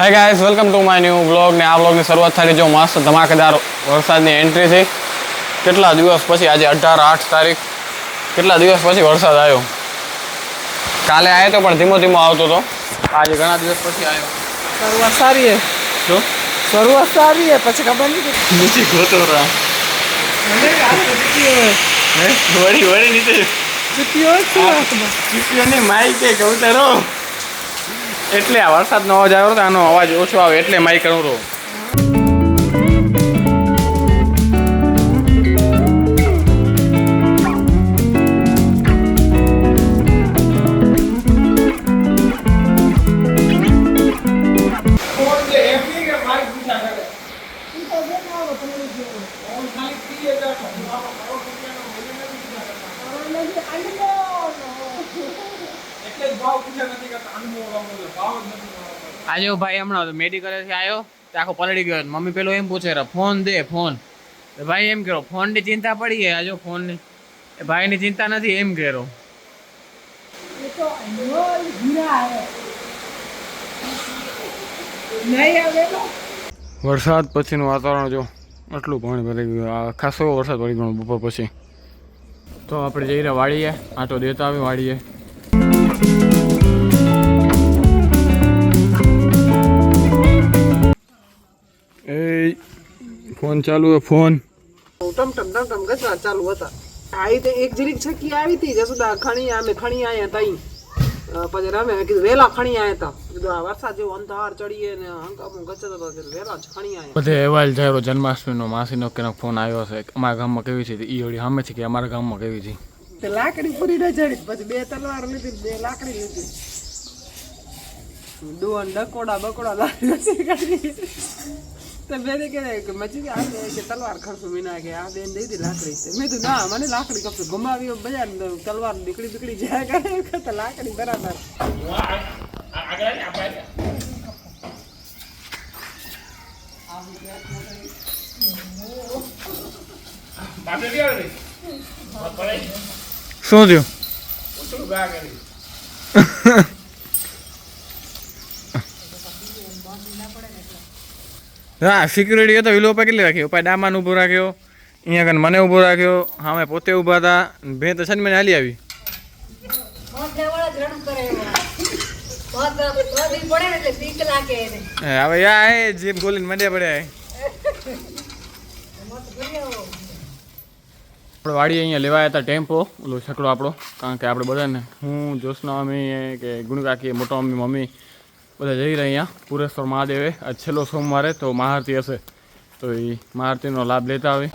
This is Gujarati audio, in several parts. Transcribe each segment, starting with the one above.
Hi guys welcome to my new blog ને આ બ્લોગની શરૂઆત થાય જો મસ્ત ધમાકેદાર વરસાદની એન્ટ્રી થઈ. કેટલા દિવસ પછી આજે અઢાર આઠ તારીખ. કેટલા દિવસ પછી વરસાદ આવ્યો? કાલે આવ્યો તો પણ ધીમો ધીમો આવતો હતો આજે ઘણા દિવસ પછી આવ્યો શરૂઆત સારી હે. શું શરૂઆત સારી હે પછી ખબર નહીં નીચે ગોતો રા. વળી વળી નીચે. જ શું હાથમાં ચીપિયોની માઈક કે કબૂતરો એટલે આ વરસાદનો અવાજ આવ્યો તો આનો અવાજ ઓછો આવે એટલે માઈક કરું રહું આજે ભાઈ હમણાં મેડિકલેથી આવ્યો તો આખો પલળી ગયો. મમ્મી પેલો એમ પૂછે ફોન દે ફોન ભાઈ એમ કર્યો ફોનની ચિંતા પડી ગઈ આજો ફોનની એ ભાઈની ચિંતા નથી એમ કર્યો નહીં આવે તો? વરસાદ પછીનું વાતાવરણ જો આટલું પાણી ભરાઈ ગયું. આ ખાસો એવો વરસાદ પડી ગયો બપોર પછી. તો આપણે જઈ રહ્યા વાડીએ. આટો દેતા આવી વાડીએ. ફોન ચાલુ હે ફોન. ટમ ટમ ટમ ટમ ગજવા ચાલુ હતા. આઈ તે એક જરીક છકી આવી હતી જસુદા ખણી અમે ખણી આયા તઈ. પછી રમે કીધું વેલા ખણી આયા તા. કીધું આ વરસાદ જેવો અંધાર ચડીએ ને હંકામું ગચતો હતો કીધું વેલા જ ખણી આયા. બધે અહેવાલ થયો જન્માષ્ટમીનો માસીનો કે ફોન આવ્યો છે. અમારા ગામમાં કેવી છે ઈ હોળી સામે છે કે અમારા ગામમાં કેવી છે? તે લાકડી પૂરી ન ચડી પછી બે તલવાર લીધી બે લાકડી લીધી. ડોન ડકોડા બકોડા લાકડી કાઢી તો બેને કે મચી આ કે તલવાર ખર્ચું મીના કે આ બેન દઈ દી લાકડી તે મેં કીધું ના મને લાકડી કપડું ગુમાવી બજાર તલવાર નીકળી બીકળી જાય કરે તો લાકડી બરાબર. શું થયું? હા સિક્યુરિટી હતો વિલો ઉપર કેટલી રાખ્યો ઉપર ડામાન ઊભો રાખ્યો, અહીંયા કને મને ઊભો રાખ્યો, હા પોતે ઊભા હતા, ભે તો છન મને હાલી આવી હવે યા જીપ ગોલીને મંડ્યા પડ્યા. આપણે વાડી અહીંયા લેવા હતા ટેમ્પો, ઓલો છકડો આપણો, કારણ કે આપણે બધાને હું, જોશના મમ્મી કે ગુણકાકી મોટો મમ્મી મમ્મી બધા જઈ રહ્યા અહીંયા. પુરેશ્વર મહાદેવે આ છેલ્લો સોમવારે તો મહાઆરતી હશે. તો એ મહાઆરતીનો લાભ લેતા આવે.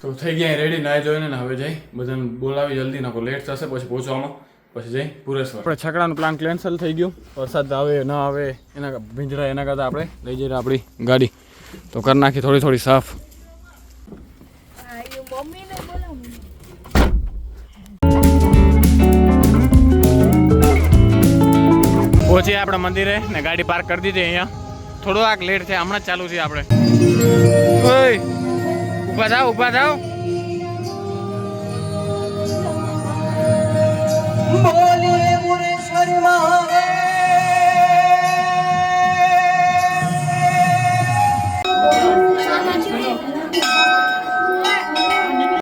તો થઈ ગયા રેડી નાઈ જોઈને ને હવે જઈ. બધાને બોલાવી, જલ્દી નાખો લેટ થશે, પછી પહોંચવામાં પછી જઈ પુરેશ્વર આપણે છકડાનું પ્લાન કેન્સલ થઈ ગયું. વરસાદ આવે ન આવે એના ભીંજરા એના કરતાં આપણે લઈ જઈએ આપણી ગાડી. તો કરી નાખી થોડી થોડી સાફ. પહોંચીએ આપણે મંદિરે ને ગાડી પાર્ક કરી દીધી અહીંયા. થોડો આગ લેટ છે હમણાં ચાલુ છે આપણે. ઓય ઊભા થાવ ઊભા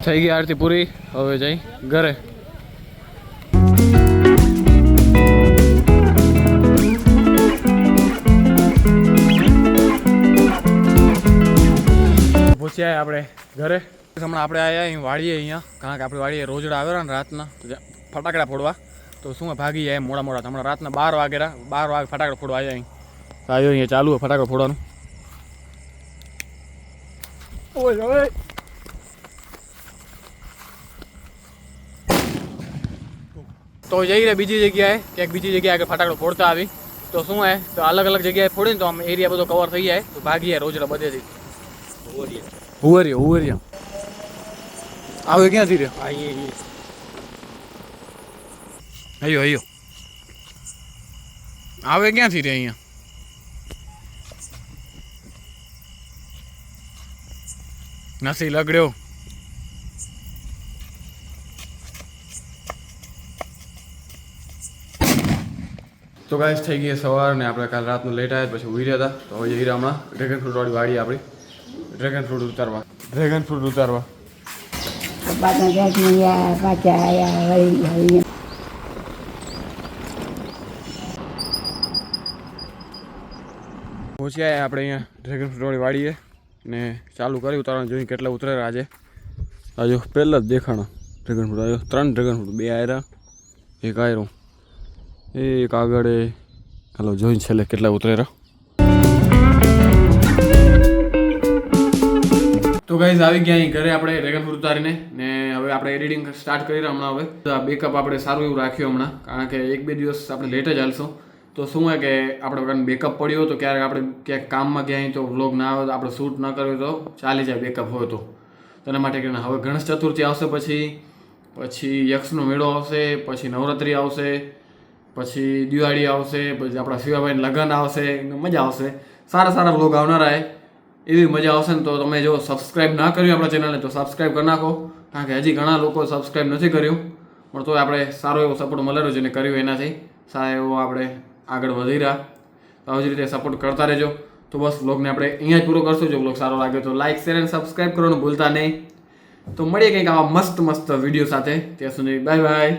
થઈ ગઈ આરતી પૂરી હવે જઈ ઘરે. પહોંચ્યા આપણે ઘરે. હમણાં આપણે આવ્યા અહીં વાળીએ અહીંયા કારણ કે આપણે વાળીએ રોજડા આવેલા ને રાતના ફટાકડા ફોડવા. તો શું ભાગી જાય મોડા મોડા. હમણાં રાતના બાર વાગે બાર વાગે ફટાકડા ફોડવા આવ્યા અહીં. આવ્યો અહીંયા ચાલુ હોય ફટાકડા ફોડવાનું. ઓય ઓય. તો જઈ રહ્યા બીજી જગ્યાએ ક્યાંક બીજી જગ્યાએ આગળ ફટાકડો ફોડતા આવી. તો શું હે? તો અલગ અલગ જગ્યાએ ફોડીને તો આમ એરિયા બધો કવર થઈ જાય. તો ભાગી જાય રોજડા બધેથી. હુવરિયા. હુવરિયા હુવરિયા. આવે ક્યાંથી રહ્યો? અયો અયો આવે ક્યાંથી રે અહીંયા? નથી લગડ્યો. તો ગાઈસ થઈ ગઈ સવાર ને આપણે કાલ રાતનું લેટ આવ્યા પછી ઉઈ હતા. તો હવે જઈ રહ્યા ડ્રેગન ફ્રૂટ વાળી વાડી આપણી. ડ્રેગન ફ્રૂટ ઉતારવા. ડ્રેગન ફ્રૂટ ઉતારવા. પાછા ક્યાંક ગયા પાછા આવ્યા વળી આવી પહોંચી આવ્યા આપણે અહીંયા ડ્રેગન ફ્રૂટ વાળી વાડીએ ને ચાલુ કરી ઉતારવાનું જોઈને કેટલા ઉતરે આજે. આજુ પહેલાં જ દેખાણા ડ્રેગન ફ્રૂટ આવ્યો ત્રણ ડ્રેગન ફ્રૂટ બે આયરા, એક આયરો, એક આગળ હાલો જોઈને છેલ્લે કેટલા ઉતરે તો ગાઈઝ આવી ગયા અહીં ઘરે આપણે ડ્રેગન ફ્રૂટ ઉતારીને ને હવે આપણે એડિટિંગ સ્ટાર્ટ કરી હમણાં હવે. બેકઅપ આપણે સારું એવું રાખ્યું હમણાં, કારણ કે એક બે દિવસ આપણે લેટ જ હાલશું. તો શું હોય કે આપણે બેકઅપ પડ્યો તો ક્યારેક આપણે ક્યાંક કામમાં ગયા તો વ્લોગ ના આવે તો આપણે શૂટ ન કર્યું તો ચાલી જાય બેકઅપ હોય તો. તેના માટે કરીને હવે ગણેશ ચતુર્થી આવશે પછી પછી યક્ષનો મેળો આવશે, પછી નવરાત્રિ આવશે, પછી દિવાળી આવશે, પછી આપણા શિવાભાઈ લગ્ન આવશે મજા આવશે. સારા સારા વ્લોગ આવનારા હે એવી મજા આવશે ને તો તમે જો સબસ્ક્રાઈબ ના કર્યું આપણા ચેનલને તો સબસ્ક્રાઈબ કરી નાખો. કારણ કે હજી ઘણા લોકો સબસ્ક્રાઈબ નથી કર્યું. પણ તો આપણે સારો એવો સપોર્ટ મળેલો જેને કર્યું એનાથી. સારા એવો આપણે આગળ વધી રહ્યા. તો આવી જ રીતે સપોર્ટ કરતા રહેજો. તો બસ બ્લોગને આપણે અહીંયા જ પૂરો કરશું. જો બ્લોગ સારો લાગ્યો તો લાઇક શેર અને સબસ્ક્રાઈબ કરવાનું ભૂલતા નહીં. તો મળીએ કંઈક આવા મસ્ત મસ્ત વીડિયો સાથે. ત્યાં સુધી બાય બાય